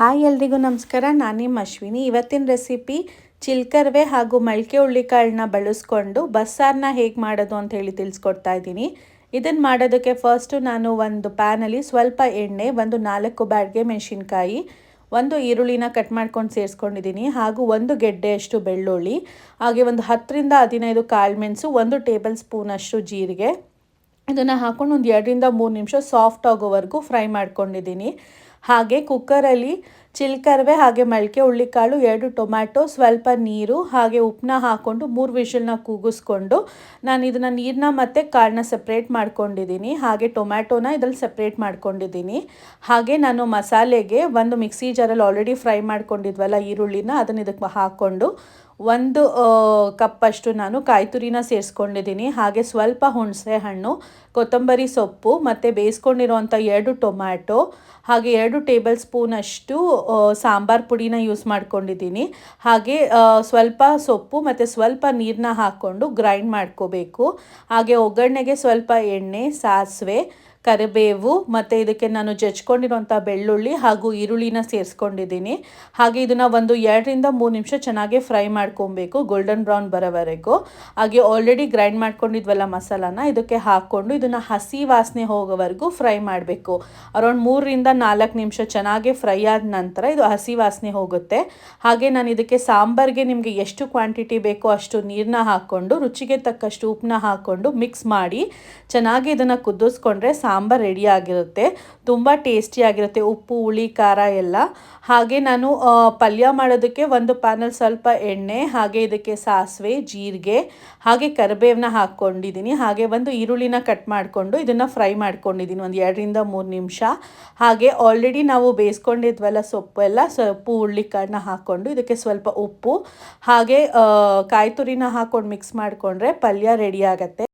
Hi ಎಲ್ರಿಗೂ ನಮಸ್ಕಾರ. ನಾನು ನಿಮ್ಮ ಅಶ್ವಿನಿ. ಇವತ್ತಿನ ರೆಸಿಪಿ ಚಿಲ್ಕರ್ವೆ ಹಾಗೂ ಮೊಳಕೆ ಹುಳ್ಳಿಕಾಳನ್ನ ಬಳಸ್ಕೊಂಡು ಬಸ್ಸಾರನ್ನ ಹೇಗೆ ಮಾಡೋದು ಅಂತ ಹೇಳಿ ತಿಳಿಸ್ಕೊಡ್ತಾ ಇದ್ದೀನಿ. ಇದನ್ನು ಮಾಡೋದಕ್ಕೆ ಫಸ್ಟು ನಾನು ಒಂದು ಪ್ಯಾನಲ್ಲಿ ಸ್ವಲ್ಪ ಎಣ್ಣೆ, ಒಂದು ನಾಲ್ಕು ಬ್ಯಾಡ್ಗೆ ಮೆಣಸಿನ್ಕಾಯಿ, ಒಂದು ಈರುಳ್ಳಿನ ಕಟ್ ಮಾಡ್ಕೊಂಡು ಸೇರಿಸ್ಕೊಂಡಿದ್ದೀನಿ ಹಾಗೂ ಒಂದು ಗೆಡ್ಡೆಯಷ್ಟು ಬೆಳ್ಳುಳ್ಳಿ, ಹಾಗೆ ಒಂದು ಹತ್ತರಿಂದ ಹದಿನೈದು ಕಾಳುಮೆಣಸು ಒಂದು ಟೇಬಲ್ ಸ್ಪೂನಷ್ಟು ಜೀರಿಗೆ. ಇದನ್ನು ಹಾಕೊಂಡು ಒಂದು ಎರಡರಿಂದ ಮೂರು ನಿಮಿಷ ಸಾಫ್ಟ್ ಆಗೋವರೆಗೂ ಫ್ರೈ ಮಾಡ್ಕೊಂಡಿದ್ದೀನಿ. ಹಾಗೆ ಕುಕ್ಕರಲ್ಲಿ ಚಿಲ್ಕರ್ವೆ ಹಾಗೆ ಮೊಳಕೆ ಹುಳ್ಳಿಕಾಳು ಎರಡು ಟೊಮ್ಯಾಟೊ, ಸ್ವಲ್ಪ ನೀರು, ಹಾಗೆ ಉಪ್ಪನ್ನ ಹಾಕ್ಕೊಂಡು ಮೂರು ವಿಷಲ್ನ ಕೂಗಿಸ್ಕೊಂಡು ನಾನು ಇದನ್ನು ನೀರನ್ನ ಮತ್ತು ಕಾಳನ್ನ ಸಪ್ರೇಟ್ ಮಾಡ್ಕೊಂಡಿದ್ದೀನಿ. ಹಾಗೆ ಟೊಮ್ಯಾಟೊನ ಇದ್ರಲ್ಲಿ ಸಪ್ರೇಟ್ ಮಾಡ್ಕೊಂಡಿದ್ದೀನಿ. ಹಾಗೆ ನಾನು ಮಸಾಲೆಗೆ ಒಂದು ಮಿಕ್ಸಿ ಜಾರಲ್ಲಿ ಆಲ್ರೆಡಿ ಫ್ರೈ ಮಾಡ್ಕೊಂಡಿದ್ವಲ್ಲ ಈರುಳ್ಳಿನ, ಅದನ್ನು ಇದಕ್ಕೆ ಹಾಕ್ಕೊಂಡು ಒಂದು ಕಪ್ಪಷ್ಟು ನಾನು ಕಾಯಿ ತುರಿನ ಸೇರಿಸ್ಕೊಂಡಿದ್ದೀನಿ. ಹಾಗೆ ಸ್ವಲ್ಪ ಹುಣಸೆ ಹಣ್ಣು ಕೊತ್ತಂಬರಿ ಸೊಪ್ಪು, ಮತ್ತು ಬೇಯಿಸ್ಕೊಂಡಿರೋವಂಥ ಎರಡು ಟೊಮ್ಯಾಟೊ, ಹಾಗೆ ಎರಡು ಟೇಬಲ್ ಸ್ಪೂನಷ್ಟು ಸಾಂಬಾರ್ ಪುಡಿನ ಯೂಸ್ ಮಾಡ್ಕೊಂಡಿದ್ದೀನಿ. ಹಾಗೆ ಸ್ವಲ್ಪ ಸೊಪ್ಪು ಮತ್ತು ಸ್ವಲ್ಪ ನೀರನ್ನ ಹಾಕ್ಕೊಂಡು ಗ್ರೈಂಡ್ ಮಾಡ್ಕೋಬೇಕು. ಹಾಗೆ ಒಗ್ಗರಣೆಗೆ ಸ್ವಲ್ಪ ಎಣ್ಣೆ, ಸಾಸಿವೆ ಕರಿಬೇವು, ಮತ್ತು ಇದಕ್ಕೆ ನಾನು ಜಜ್ಕೊಂಡಿರೋಂಥ ಬೆಳ್ಳುಳ್ಳಿ ಹಾಗೂ ಈರುಳ್ಳಿನ ಸೇರಿಸ್ಕೊಂಡಿದ್ದೀನಿ. ಹಾಗೆ ಇದನ್ನು ಒಂದು ಎರಡರಿಂದ ಮೂರು ನಿಮಿಷ ಚೆನ್ನಾಗಿ ಫ್ರೈ ಮಾಡ್ಕೊಬೇಕು ಗೋಲ್ಡನ್ ಬ್ರೌನ್ ಬರೋವರೆಗೂ. ಹಾಗೆ ಆಲ್ರೆಡಿ ಗ್ರೈಂಡ್ ಮಾಡ್ಕೊಂಡಿದ್ವಲ್ಲ ಮಸಾಲಾನ, ಇದಕ್ಕೆ ಹಾಕ್ಕೊಂಡು ಇದನ್ನು ಹಸಿ ವಾಸನೆ ಹೋಗೋವರೆಗೂ ಫ್ರೈ ಮಾಡಬೇಕು. ಅರೌಂಡ್ ಮೂರರಿಂದ ನಾಲ್ಕು ನಿಮಿಷ ಚೆನ್ನಾಗಿ ಫ್ರೈ ಆದ ನಂತರ ಇದು ಹಸಿ ವಾಸನೆ ಹೋಗುತ್ತೆ. ಹಾಗೆ ನಾನು ಇದಕ್ಕೆ ಸಾಂಬಾರಿಗೆ ನಿಮಗೆ ಎಷ್ಟು ಕ್ವಾಂಟಿಟಿ ಬೇಕೋ ಅಷ್ಟು ನೀರನ್ನ ಹಾಕ್ಕೊಂಡು, ರುಚಿಗೆ ತಕ್ಕಷ್ಟು ಉಪ್ಪನ್ನ ಹಾಕ್ಕೊಂಡು ಮಿಕ್ಸ್ ಮಾಡಿ ಚೆನ್ನಾಗಿ ಇದನ್ನು ಕುದಿಸ್ಕೊಂಡ್ರೆ ರೆಡಿ ಆಗಿರುತ್ತೆ. ತುಂಬ ಟೇಸ್ಟಿಯಾಗಿರುತ್ತೆ ಉಪ್ಪು, ಹುಳಿ, ಖಾರ ಎಲ್ಲ. ಹಾಗೆ ನಾನು ಪಲ್ಯ ಮಾಡೋದಕ್ಕೆ ಒಂದು ಪ್ಯಾನಲ್ಲಿ ಸ್ವಲ್ಪ ಎಣ್ಣೆ, ಹಾಗೆ ಇದಕ್ಕೆ ಸಾಸಿವೆ, ಜೀರಿಗೆ, ಹಾಗೆ ಕರಿಬೇವನ್ನ ಹಾಕ್ಕೊಂಡಿದ್ದೀನಿ. ಹಾಗೆ ಒಂದು ಈರುಳ್ಳಿನ ಕಟ್ ಮಾಡಿಕೊಂಡು ಇದನ್ನು ಫ್ರೈ ಮಾಡ್ಕೊಂಡಿದ್ದೀನಿ. ಒಂದು ಎರಡರಿಂದ ಮೂರು ನಿಮಿಷ. ಹಾಗೆ ಆಲ್ರೆಡಿ ನಾವು ಬೇಯಿಸ್ಕೊಂಡಿದ್ವಲ್ಲ ಸೊಪ್ಪು ಎಲ್ಲ, ಸೊಪ್ಪು ಹುಳ್ಳಿಕಾಳನ್ನ ಹಾಕ್ಕೊಂಡು ಇದಕ್ಕೆ ಸ್ವಲ್ಪ ಉಪ್ಪು, ಹಾಗೆ ಕಾಯಿ ತುರಿನ ಹಾಕ್ಕೊಂಡು ಮಿಕ್ಸ್ ಮಾಡಿಕೊಂಡ್ರೆ ಪಲ್ಯ ರೆಡಿ ಆಗುತ್ತೆ.